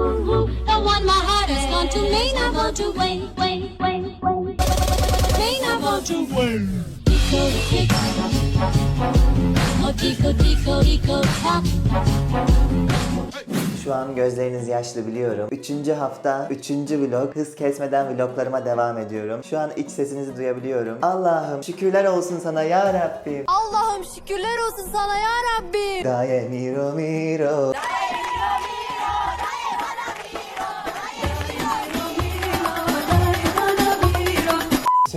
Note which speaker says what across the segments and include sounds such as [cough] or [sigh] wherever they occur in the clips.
Speaker 1: The one my heart has gone to may not go to wait, wait, wait, wait. May not go to wait. Tico, tick. Oh, tico, tico, tico, tock.
Speaker 2: Şu an gözleriniz yaşlı biliyorum. Üçüncü hafta, üçüncü vlog. Hız kesmeden vloglarıma devam ediyorum. Şu an iç sesinizi duyabiliyorum. Allah'ım şükürler olsun sana ya Rabbim.
Speaker 3: Allah'ım şükürler olsun sana ya Rabbi.
Speaker 2: Daye miro miro.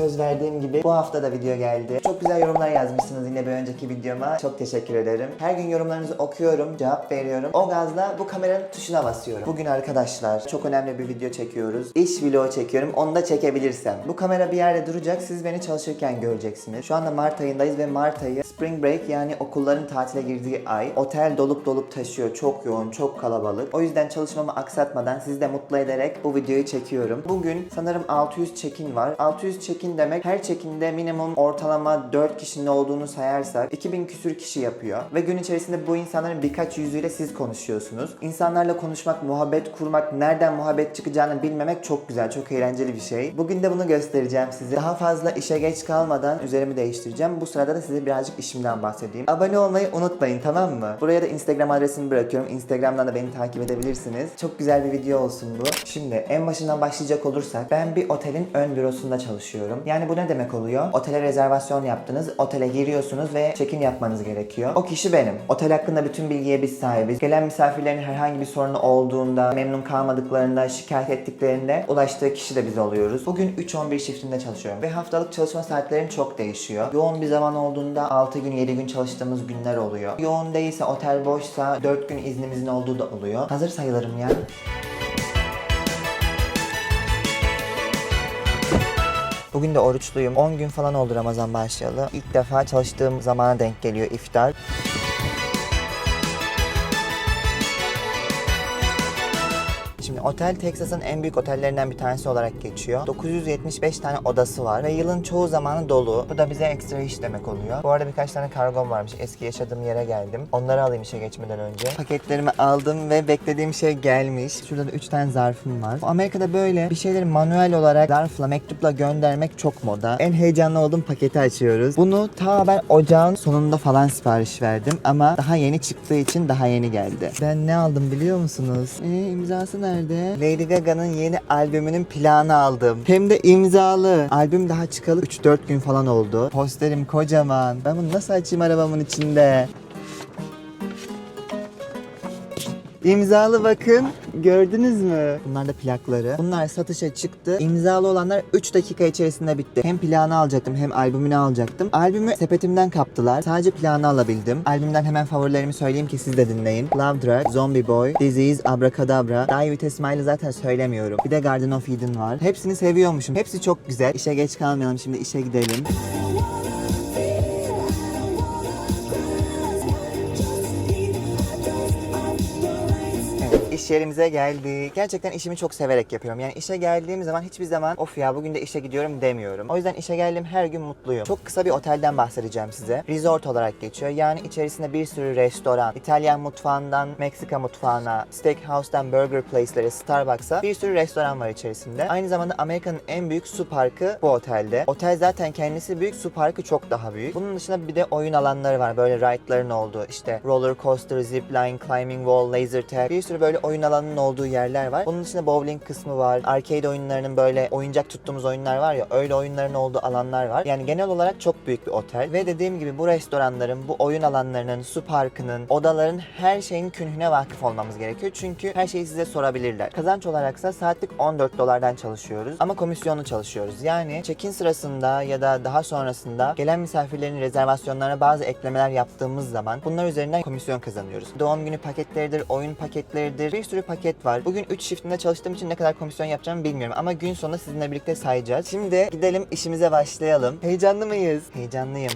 Speaker 2: Söz verdiğim gibi bu hafta da video geldi. Çok güzel yorumlar yazmışsınız yine bir önceki videoma. Çok teşekkür ederim. Her gün yorumlarınızı okuyorum, cevap veriyorum. O gazla bu kameranın tuşuna basıyorum. Bugün arkadaşlar çok önemli bir video çekiyoruz. İş vlogu çekiyorum. Onu da çekebilirsem. Bu kamera bir yerde duracak. Siz beni çalışırken göreceksiniz. Şu anda Mart ayındayız ve Mart ayı Spring Break yani okulların tatile girdiği ay. Otel dolup dolup taşıyor. Çok yoğun, çok kalabalık. O yüzden çalışmamı aksatmadan sizi de mutlu ederek bu videoyu çekiyorum. Bugün sanırım 600 check-in var. 600 demek her check-in'de minimum ortalama 4 kişinin olduğunu sayarsak 2000 küsür kişi yapıyor. Ve gün içerisinde bu insanların birkaç yüzüyle siz konuşuyorsunuz. İnsanlarla konuşmak, muhabbet kurmak, nereden muhabbet çıkacağını bilmemek çok güzel, çok eğlenceli bir şey. Bugün de bunu göstereceğim size. Daha fazla işe geç kalmadan üzerimi değiştireceğim. Bu sırada da size birazcık işimden bahsedeyim. Abone olmayı unutmayın tamam mı? Buraya da Instagram adresimi bırakıyorum. Instagram'dan da beni takip edebilirsiniz. Çok güzel bir video olsun bu. Şimdi en başından başlayacak olursak ben bir otelin ön bürosunda çalışıyorum. Yani bu ne demek oluyor? Otele rezervasyon yaptınız, otele giriyorsunuz ve check-in yapmanız gerekiyor. O kişi benim. Otel hakkında bütün bilgiye biz sahibiz. Gelen misafirlerin herhangi bir sorunu olduğunda, memnun kalmadıklarında, şikayet ettiklerinde ulaştığı kişi de biz oluyoruz. Bugün 3-11 shiftinde çalışıyorum ve haftalık çalışma saatlerim çok değişiyor. Yoğun bir zaman olduğunda 6 gün 7 gün çalıştığımız günler oluyor. Yoğun değilse otel boşsa 4 gün iznimizin olduğu da oluyor. Hazır sayılırım ya. Bugün de oruçluyum. 10 gün falan oldu Ramazan başlayalı. İlk defa çalıştığım zamana denk geliyor iftar. Otel Texas'ın en büyük otellerinden bir tanesi olarak geçiyor. 975 tane odası var ve yılın çoğu zamanı dolu. Bu da bize ekstra iş demek oluyor. Bu arada birkaç tane kargom varmış. Eski yaşadığım yere geldim. Onları alayım işe geçmeden önce. Paketlerimi aldım ve beklediğim şey gelmiş. Şurada da 3 tane zarfım var. Amerika'da böyle bir şeyleri manuel olarak zarfla, mektupla göndermek çok moda. En heyecanlı olduğum paketi açıyoruz. Bunu ta ben ocağın sonunda falan sipariş verdim ama daha yeni çıktığı için daha yeni geldi. Ben ne aldım biliyor musunuz? Ee, imzası nerede? Lady Gaga'nın yeni albümünün planı aldım. Hem de imzalı. Albüm daha çıkalı 3-4 gün falan oldu. Posterim kocaman. Ben bunu nasıl açayım arabamın içinde? İmzalı bakın. Gördünüz mü? Bunlar da plakları. Bunlar satışa çıktı. İmzalı olanlar 3 dakika içerisinde bitti. Hem planı alacaktım hem albümünü alacaktım. Albümü sepetimden kaptılar. Sadece planı alabildim. Albümden hemen favorilerimi söyleyeyim ki siz de dinleyin. Love Drug, Zombie Boy, Disease, Abracadabra, A Smile'ı zaten söylemiyorum. Bir de Garden of Eden var. Hepsini seviyormuşum. Hepsi çok güzel. İşe geç kalmayalım. Şimdi işe gidelim. İş yerimize geldik. Gerçekten işimi çok severek yapıyorum. Yani işe geldiğim zaman hiçbir zaman of ya bugün de işe gidiyorum demiyorum. O yüzden işe geldiğim her gün mutluyum. Çok kısa bir otelden bahsedeceğim size. Resort olarak geçiyor. Yani içerisinde bir sürü restoran, İtalyan mutfağından Meksika mutfağına, steakhouse'dan burger place'lere, Starbucks'a bir sürü restoran var içerisinde. Aynı zamanda Amerika'nın en büyük su parkı bu otelde. Otel zaten kendisi büyük, su parkı çok daha büyük. Bunun dışında bir de oyun alanları var. Böyle ride'ların olduğu işte roller coaster, zipline, climbing wall, laser tag. Bir sürü böyle oyun alanının olduğu yerler var. Bunun dışında bowling kısmı var. Arcade oyunlarının böyle oyuncak tuttuğumuz oyunlar var ya öyle oyunların olduğu alanlar var. Yani genel olarak çok büyük bir otel. Ve dediğim gibi bu restoranların, bu oyun alanlarının, su parkının, odaların her şeyin künhüne vakıf olmamız gerekiyor. Çünkü her şeyi size sorabilirler. Kazanç olaraksa saatlik 14 dolardan çalışıyoruz. Ama komisyonlu çalışıyoruz. Yani check-in sırasında ya da daha sonrasında gelen misafirlerin rezervasyonlarına bazı eklemeler yaptığımız zaman bunlar üzerinden komisyon kazanıyoruz. Doğum günü paketleridir, oyun paketleridir, bir sürü paket var. Bugün 3 shiftinde çalıştığım için ne kadar komisyon yapacağımı bilmiyorum ama gün sonunda sizinle birlikte sayacağız. Şimdi gidelim işimize başlayalım. Heyecanlı mıyız? Heyecanlıyım.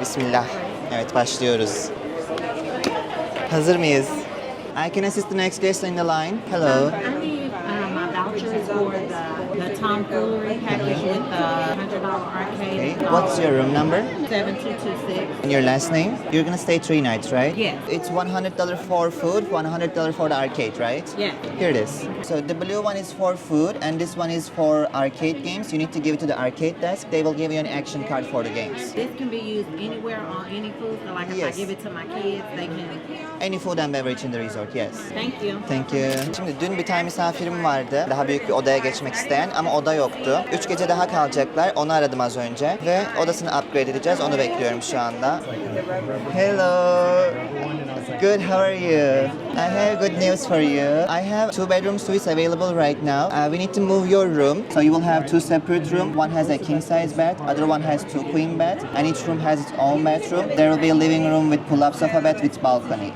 Speaker 2: Bismillah. Evet başlıyoruz. Hazır mıyız? I can assist the next guest in the line. Hello.
Speaker 4: I need um, my vouchers for the, the tomfoolery arcade.
Speaker 2: Okay. What's your room number?
Speaker 4: 7226.
Speaker 2: And your last name? You're going to stay three nights, right?
Speaker 4: Yeah.
Speaker 2: It's $100 for food, $100 for the arcade, right?
Speaker 4: Yeah.
Speaker 2: Here it is. So the blue one is for food and this one is for arcade games. You need to give it to the arcade desk. They will give you an action card for the games.
Speaker 4: This can be used anywhere on any food. So like if
Speaker 2: yes.
Speaker 4: I give it to my kids, they can...
Speaker 2: Any food and beverage in the resort, yes.
Speaker 4: Thank you.
Speaker 2: Thank you. Şimdi dün bir tane misafirim vardı. Daha büyük bir odaya geçmek isteyen ama oda yoktu. Üç gece daha kalacaklar. Onlar onu aradım az önce. Ve odasını upgrade edeceğiz. Onu bekliyorum şu anda. Hello. Good, how are you? I have good news for you. I have two bedroom suites available right now. Uh, we need to move your room. So you will have two separate rooms. One has a king size bed, other one has two queen beds, and each room has its own bathroom. There will be a living room with pull-up sofa bed with balcony.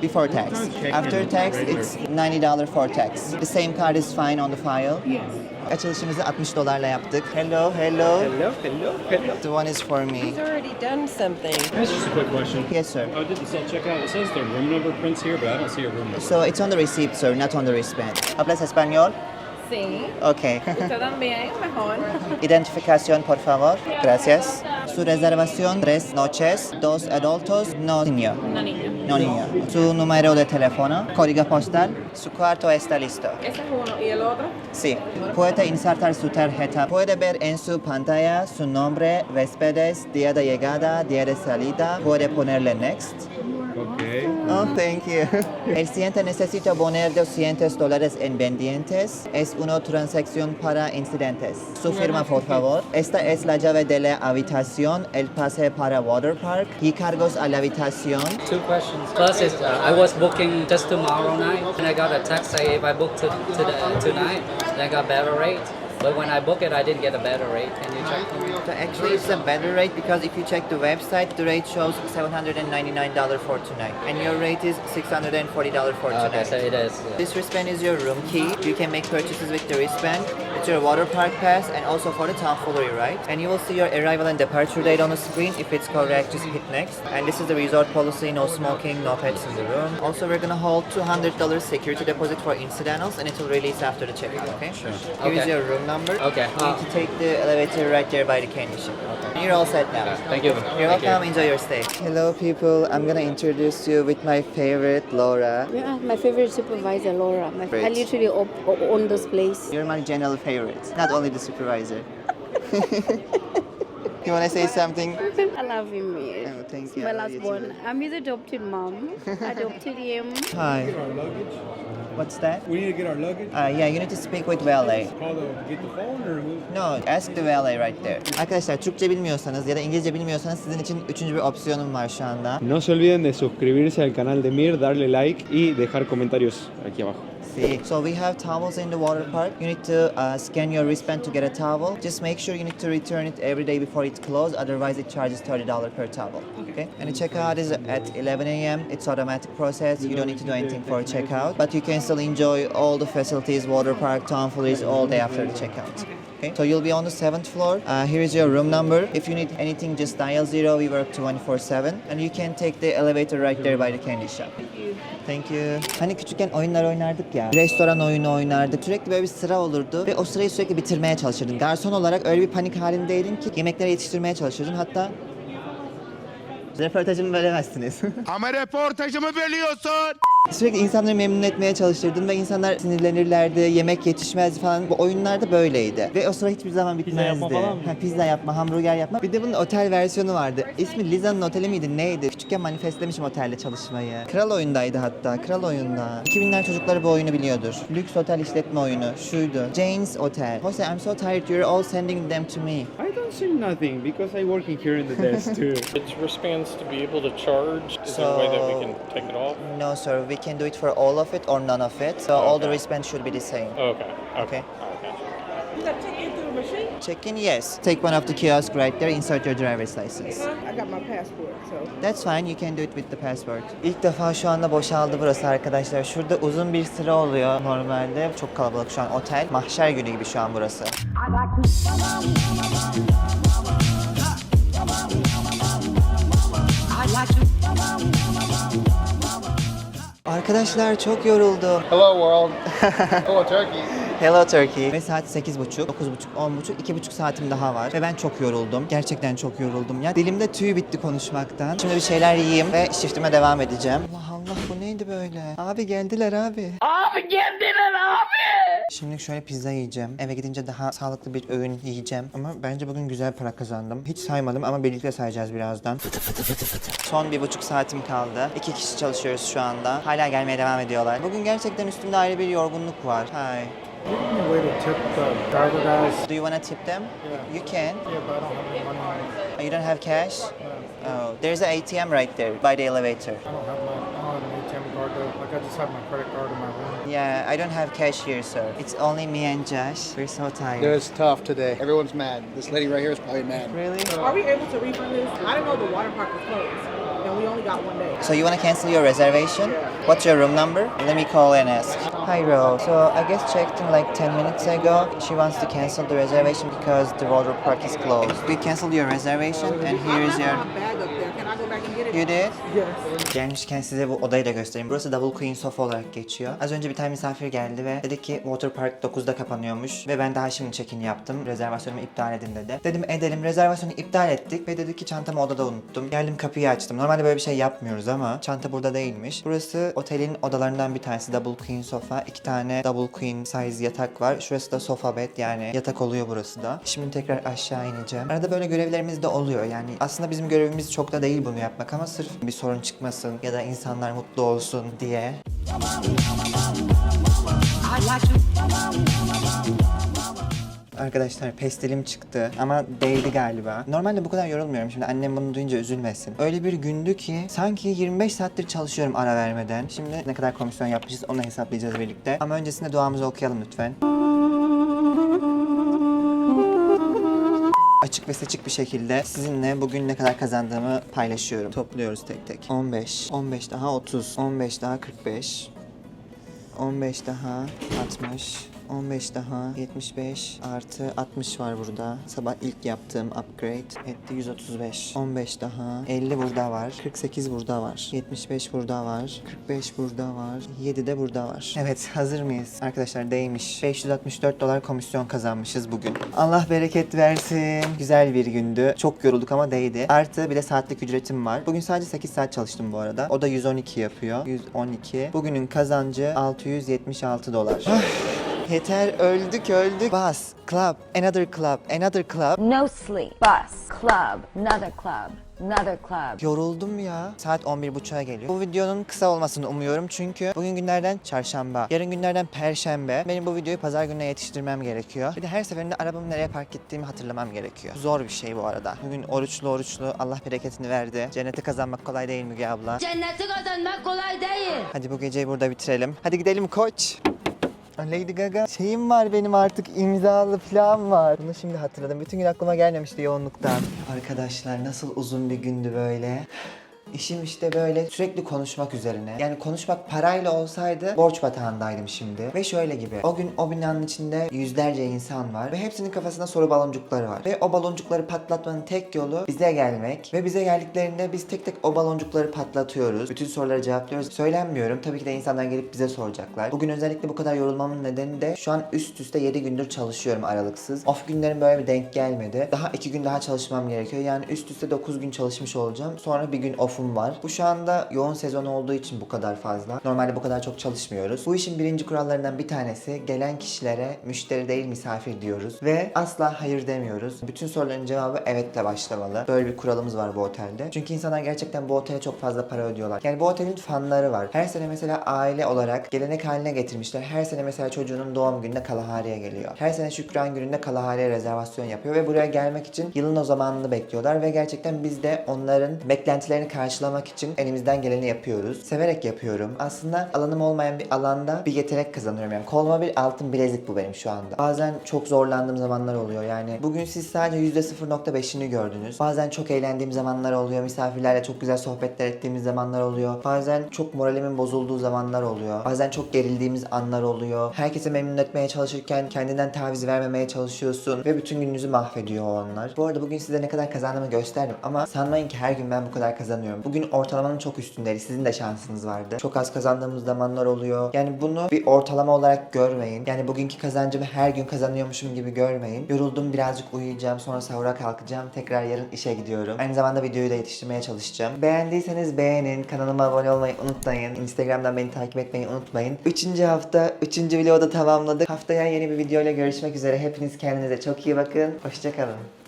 Speaker 2: Before tax. After tax, it's $90 for tax. The same card is fine on the file. Yes. Açılışımızı 60 dolarla yaptık. Hello, hello.
Speaker 5: Hello, hello, hello.
Speaker 2: The one is for me.
Speaker 6: He's already done something.
Speaker 5: That's just a quick question.
Speaker 2: Yes, sir.
Speaker 5: I did the self checkout. It says the room number prints here, but I don't see a room number.
Speaker 2: So it's on the receipt, sir, not on the wristband. ¿Hablas español?
Speaker 6: Sí.
Speaker 2: Okay.
Speaker 6: Usted también, mejor.
Speaker 2: Identificación, por favor. Gracias. Su reservación, tres noches, dos adultos, no niño.
Speaker 4: No niño.
Speaker 2: No niño. Su número de teléfono, código postal, su cuarto está listo.
Speaker 6: Ese es uno. ¿Y el otro?
Speaker 2: Sí, puede insertar su tarjeta. Puede ver en su pantalla su nombre, huéspedes, día de llegada, día de salida. Puede ponerle next.
Speaker 5: Okay.
Speaker 2: Oh, thank you. [laughs] El siguiente necesita poner 200 dólares en pendientes. Es una transacción para incidentes. Su firma, por favor. Esta es la llave de la habitación, el pase para water park y cargos a la habitación.
Speaker 7: Two questions. First is uh, I was booking just tomorrow night, and I got a text say if I book to, to the, tonight, then I got better rate. But when I book it, I didn't get a better rate. Can you check for me?
Speaker 2: So actually it's a better rate because if you check the website, the rate shows $799 for tonight. And your rate is $640 for tonight.
Speaker 7: Okay, so it is. yeah.
Speaker 2: This wristband is your room key. You can make purchases with the wristband. It's your water park pass and also for the tomfoolery, right? And you will see your arrival and departure date on the screen. If it's correct, just hit next. And this is the resort policy, no smoking, no pets in the room. Also, we're gonna hold $200 security deposit for incidentals and it will release after the checkout, okay? Sure. Here is
Speaker 7: Okay.
Speaker 2: your room number.
Speaker 7: Okay.
Speaker 2: You need to take the elevator right there by the candy shop. You're all set now.
Speaker 7: Thank you.
Speaker 2: You're
Speaker 7: Thank you.
Speaker 2: welcome. Enjoy your stay. Hello, people. I'm gonna introduce you with my favorite, Laura.
Speaker 8: Yeah, my favorite supervisor, Laura. My, I literally op- o- own this place.
Speaker 2: You're my general favorite, not only the supervisor. [laughs] you wanna say something?
Speaker 8: I love him. yeah.
Speaker 2: Oh, thank you.
Speaker 8: My last
Speaker 2: one.
Speaker 8: I'm his adopted mom. [laughs] adopted him.
Speaker 2: Hi. What's that?
Speaker 9: We need to get our luggage.
Speaker 2: Uh, yeah, you need to speak with valet.
Speaker 9: Call the get the phone or who?
Speaker 2: No, ask the valet right there. Arkadaşlar Türkçe bilmiyorsanız ya da İngilizce bilmiyorsanız sizin için üçüncü bir opsiyonum var şu anda.
Speaker 9: No se olviden de suscribirse al canal de Mir, darle like y dejar comentarios aquí abajo.
Speaker 2: See, so we have towels in the water park. You need to uh, scan your wristband to get a towel. Just make sure you need to return it every day before it's closed. Otherwise, it charges thirty dollars per towel. Okay. And the checkout is at 11 a.m. It's automatic process. You don't need to do anything for checkout, but you can still enjoy all the facilities, water park, tomfooleries all day after the checkout. Okay. So you'll be on the seventh floor. Uh, here is your room number. If you need anything, just dial zero. We work 24/7, and you can take the elevator right there by the candy shop. Thank you. Hani küçükken oyunlar oynardık ya. Restoran oyunu oynardık. Sürekli böyle bir sıra olurdu ve o sırayı sürekli bitirmeye çalışırdın. Garson olarak öyle bir panik halindeydin ki yemekleri yetiştirmeye çalışırdın. Hatta Röportajımı bölemezsiniz.
Speaker 10: Ama reportajımı bölüyorsun.
Speaker 2: Sürekli insanları memnun etmeye çalışırdın ve insanlar sinirlenirlerdi, yemek yetişmezdi falan. Bu oyunlarda böyleydi. Ve o sıra hiçbir zaman bitmezdi.
Speaker 5: yapma falan mı?
Speaker 2: Ha, pizza yapma, hamburger yapma. Bir de bunun otel versiyonu vardı. İsmi Liza'nın oteli miydi neydi? Küçükken manifestlemişim otelde çalışmayı. Kral oyundaydı hatta, kral oyunda. 2000'ler çocukları bu oyunu biliyordur. Lüks otel işletme oyunu, şuydu. Jane's Hotel. Jose, I'm so tired, you're all sending them to me.
Speaker 9: See nothing because I working here in the desk too. [laughs]
Speaker 11: It's wristbands to be able to charge. Is there a way that we can take it off?
Speaker 2: No sir, we can do it for all of it or none of it. So all the wristbands should be the same.
Speaker 11: Okay.
Speaker 2: Okay.
Speaker 11: Okay. All right, gotcha.
Speaker 6: You got to take it through the machine?
Speaker 2: Check in, yes. Take one of the kiosks right there, insert your driver's license.
Speaker 6: I got my passport, so.
Speaker 2: That's fine, you can do it with the passport. İlk defa şu anda boşaldı burası arkadaşlar. Şurada uzun bir sıra oluyor normalde. Çok kalabalık şu an otel. Mahşer günü gibi şu an burası. Arkadaşlar çok yoruldum.
Speaker 10: Hello, world. Hello, Turkey.
Speaker 2: Hello Turkey. Ve saat 8.30, 9.30, 10.30, 2.5 saatim daha var. Ve ben çok yoruldum. Gerçekten çok yoruldum ya. Dilimde tüy bitti konuşmaktan. Şimdi bir şeyler yiyeyim ve shiftime devam edeceğim. Allah Allah bu neydi böyle? Abi geldiler abi. Abi geldiler abi. Şimdi şöyle pizza yiyeceğim. Eve gidince daha sağlıklı bir öğün yiyeceğim. Ama bence bugün güzel para kazandım. Hiç saymadım ama birlikte sayacağız birazdan. Son bir buçuk saatim kaldı. İki kişi çalışıyoruz şu anda. Hala gelmeye devam ediyorlar. Bugün gerçekten üstümde ayrı bir yorgunluk var. Hi.
Speaker 11: way to tip the driver guys.
Speaker 2: Do you want to tip them?
Speaker 11: Yeah.
Speaker 2: You can.
Speaker 11: Yeah, but I don't have any money.
Speaker 2: Oh, you don't have cash? Oh, there's an ATM right there by the elevator.
Speaker 11: I don't have my, I don't have an ATM card though. Like I just have my credit card in my room.
Speaker 2: Yeah, I don't have cash here, sir. It's only me and Josh. We're so tired.
Speaker 10: Yeah, it's tough today. Everyone's mad. This lady right here is probably mad.
Speaker 2: Really?
Speaker 6: Are we able to refund this? I do not know the water park was closed, and we only got one day.
Speaker 2: So you want to cancel your reservation? What's your room number? Let me call and ask. Hi, Ro. So I guess checked in like 10 minutes ago. She wants to cancel the reservation because the water park is closed. We canceled your reservation and here is
Speaker 6: I
Speaker 2: your... You did?
Speaker 6: Yes.
Speaker 2: Gelmişken size bu odayı da göstereyim. Burası Double Queen Sofa olarak geçiyor. Az önce bir tane misafir geldi ve dedi ki Water Park 9'da kapanıyormuş ve ben daha şimdi check-in yaptım. Rezervasyonumu iptal edin dedi. Dedim edelim. Rezervasyonu iptal ettik ve dedi ki çantamı odada unuttum. Geldim kapıyı açtım. Normalde böyle bir şey yapmıyoruz ama çanta burada değilmiş. Burası otelin odalarından bir tanesi. Double Queen Sofa. iki tane Double Queen size yatak var. Şurası da sofa bed yani yatak oluyor burası da. Şimdi tekrar aşağı ineceğim. Arada böyle görevlerimiz de oluyor. Yani aslında bizim görevimiz çok da değil bunu yapmak ama sırf bir sorun çıkmasın ya da insanlar mutlu olsun diye. Arkadaşlar pestilim çıktı ama değdi galiba. Normalde bu kadar yorulmuyorum. Şimdi annem bunu duyunca üzülmesin. Öyle bir gündü ki sanki 25 saattir çalışıyorum ara vermeden. Şimdi ne kadar komisyon yapmışız onu hesaplayacağız birlikte. Ama öncesinde duamızı okuyalım lütfen. Açık ve seçik bir şekilde sizinle bugün ne kadar kazandığımı paylaşıyorum. Topluyoruz tek tek. 15, 15 daha 30, 15 daha 45, 15 daha 60, 15 daha 75 artı 60 var burada. Sabah ilk yaptığım upgrade etti 135. 15 daha 50 burada var. 48 burada var. 75 burada var. 45 burada var. 7 de burada var. Evet hazır mıyız? Arkadaşlar değmiş. 564 dolar komisyon kazanmışız bugün. Allah bereket versin. Güzel bir gündü. Çok yorulduk ama değdi. Artı bir de saatlik ücretim var. Bugün sadece 8 saat çalıştım bu arada. O da 112 yapıyor. 112. Bugünün kazancı 676 dolar. Yeter öldük öldük. Bas, club, another club, another club.
Speaker 3: No sleep. Bus. Club. Another club. Another club.
Speaker 2: Yoruldum ya. Saat 11.30'a geliyor. Bu videonun kısa olmasını umuyorum çünkü bugün günlerden çarşamba, yarın günlerden perşembe. Benim bu videoyu pazar gününe yetiştirmem gerekiyor. Bir de her seferinde arabamı nereye park ettiğimi hatırlamam gerekiyor. Zor bir şey bu arada. Bugün oruçlu oruçlu Allah bereketini verdi. Cenneti kazanmak kolay değil Müge abla.
Speaker 3: Cenneti kazanmak kolay değil.
Speaker 2: Hadi bu geceyi burada bitirelim. Hadi gidelim koç. Lady Gaga şeyim var benim artık imzalı falan var. Bunu şimdi hatırladım. Bütün gün aklıma gelmemişti yoğunluktan. Arkadaşlar nasıl uzun bir gündü böyle. İşim işte böyle sürekli konuşmak üzerine. Yani konuşmak parayla olsaydı borç batağındaydım şimdi. Ve şöyle gibi. O gün o binanın içinde yüzlerce insan var. Ve hepsinin kafasında soru baloncukları var. Ve o baloncukları patlatmanın tek yolu bize gelmek. Ve bize geldiklerinde biz tek tek o baloncukları patlatıyoruz. Bütün soruları cevaplıyoruz. Söylenmiyorum. Tabii ki de insanlar gelip bize soracaklar. Bugün özellikle bu kadar yorulmamın nedeni de şu an üst üste 7 gündür çalışıyorum aralıksız. Off günlerim böyle bir denk gelmedi. Daha 2 gün daha çalışmam gerekiyor. Yani üst üste 9 gün çalışmış olacağım. Sonra bir gün off'um var. Bu şu anda yoğun sezon olduğu için bu kadar fazla. Normalde bu kadar çok çalışmıyoruz. Bu işin birinci kurallarından bir tanesi gelen kişilere müşteri değil misafir diyoruz. Ve asla hayır demiyoruz. Bütün soruların cevabı evetle başlamalı. Böyle bir kuralımız var bu otelde. Çünkü insanlar gerçekten bu otele çok fazla para ödüyorlar. Yani bu otelin fanları var. Her sene mesela aile olarak gelenek haline getirmişler. Her sene mesela çocuğunun doğum gününde Kalahari'ye geliyor. Her sene Şükran gününde Kalahari'ye rezervasyon yapıyor ve buraya gelmek için yılın o zamanını bekliyorlar ve gerçekten biz de onların beklentilerini karşılamak için elimizden geleni yapıyoruz. Severek yapıyorum. Aslında alanım olmayan bir alanda bir yetenek kazanıyorum yani. Koluma bir altın bilezik bu benim şu anda. Bazen çok zorlandığım zamanlar oluyor yani. Bugün siz sadece %0.5'ini gördünüz. Bazen çok eğlendiğim zamanlar oluyor. Misafirlerle çok güzel sohbetler ettiğimiz zamanlar oluyor. Bazen çok moralimin bozulduğu zamanlar oluyor. Bazen çok gerildiğimiz anlar oluyor. Herkese memnun etmeye çalışırken kendinden taviz vermemeye çalışıyorsun ve bütün gününüzü mahvediyor o onlar. Bu arada bugün size ne kadar kazandığımı gösterdim ama sanmayın ki her gün ben bu kadar kazanıyorum. Çalışıyorum. Bugün ortalamanın çok üstündeydi. Sizin de şansınız vardı. Çok az kazandığımız zamanlar oluyor. Yani bunu bir ortalama olarak görmeyin. Yani bugünkü kazancımı her gün kazanıyormuşum gibi görmeyin. Yoruldum birazcık uyuyacağım. Sonra sahura kalkacağım. Tekrar yarın işe gidiyorum. Aynı zamanda videoyu da yetiştirmeye çalışacağım. Beğendiyseniz beğenin. Kanalıma abone olmayı unutmayın. Instagram'dan beni takip etmeyi unutmayın. Üçüncü hafta, üçüncü vlogu da tamamladık. Haftaya yeni bir video ile görüşmek üzere. Hepiniz kendinize çok iyi bakın. Hoşçakalın.